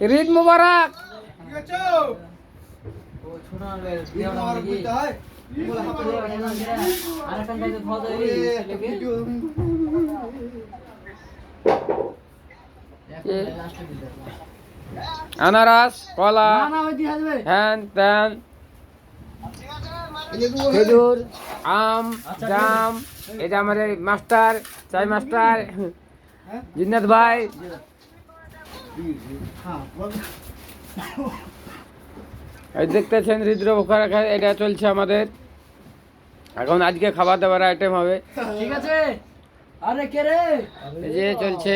ঈদ মুবারক। আনারস, কলা, হ্যান ত্যান, খেজুর, আম, জাম, এটা আমাদের মাস্টার, চাই মাস্টার, জিন্নাত ভাই। এই দেখতেছেন হৃদ্র বোখার এটা চলছে আমাদের। এখন আজকে খাবার দাবার আইটেম হবে। ঠিক আছে। আরে কে রে? যে চলছে।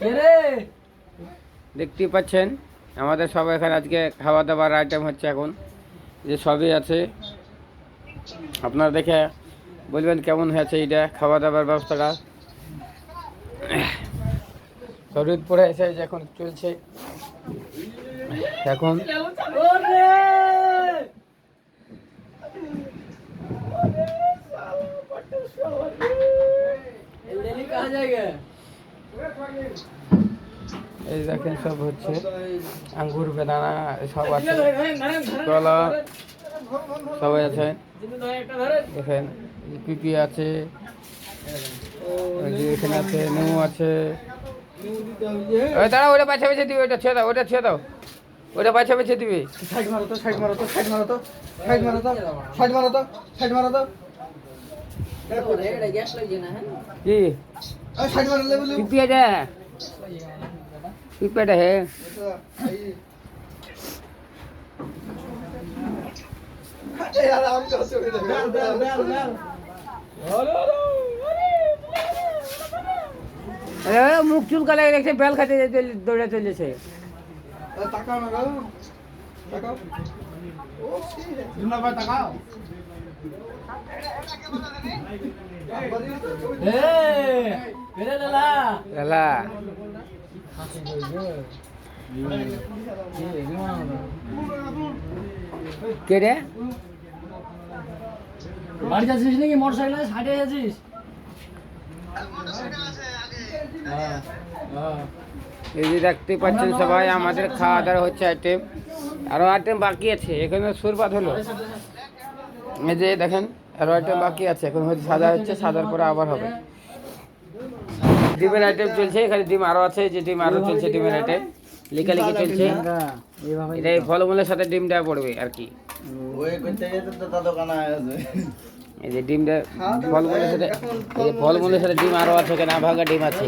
কে রে? দেখতেই পাচ্ছেন আমাদের সব এখানে আজকে খাওয়া দাবার আইটেম হচ্ছে এখন। যে সবই আছে। আপনারা দেখে বলবেন কেমন হয়েছে এটা খাওয়া দাবার ব্যবস্থাটা? শরীরপুরে এসে এখন চলছে। এখন এই দেখেন সব হচ্ছে। আঙ্গুর, বেদানা, সব আছে। কলা, সবাই আছে। দেখেন, পিপি আছে। এখানে আছে, নেমু আছে। দাঁড়া ওটা বাছা বেছে দিবে ওটা ছেড়ে দাও ওটা ছেড়ে দাও ওটা বাছা বেছে দিবে সাইড মারো তো সাইড মারো তো সাইড মারো তো সাইড মারো তো সাইড মারো তো সাইড মারো তো এটা গ্যাস লাগছে না হ্যাঁ কি সাইড মারো লে বলে পিপি এটা পিপি এটা হে यार हम कैसे बेल बेल बेल बेल এ, মুখ চুলকালে রেখে বেল খাতে দৌড়ে চলেছে। কে রে? বাড়ি যাচ্ছিস নাকি? মোটর সাইকেলে সাইডে যাচ্ছিস? এই যে দেখতে পাচ্ছেন সবাই আমাদের খাওয়া দাওয়া হচ্ছে আইটেম আরও আইটেম বাকি আছে এখানে সুরপাত হলো। এই যে দেখেন আরও আইটেম বাকি আছে এখন হচ্ছে সাদা হচ্ছে সাদার পরে আবার হবে। ডিমের আইটেম চলছে এখানে ডিম আরও আছে যে ডিম আরও চলছে ডিমের আইটেম লিকালিকি চলছে। এটা এই ফলমূলের সাথে ডিমটা পড়বে আর কি। কানা এই যে ডিমটা ফলমূলের সাথে এই যে ফলমূলের সাথে ডিম আরও আছে এখানে আভাগা ডিম আছে।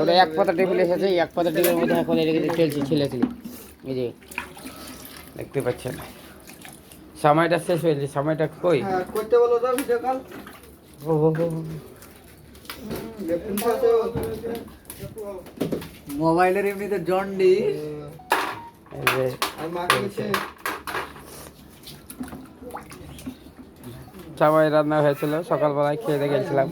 ওটা এক পাতা টেবিল এসেছে এক পাতা টেবিলের মধ্যে এখন এদিকে চলছে ছেলে ছেলে এই যে দেখতে পাচ্ছেন। সময়টা শেষ হয়েছে সময়টা কই? হ্যাঁ করতে বলো তো ভিডিও কল ও হো হো মোবাইলের এমনিতে জন্ডি এই যে আর মাকে সবাই রান্না হয়েছিল সকালবেলায় খেয়ে দিয়ে গেছিলাম।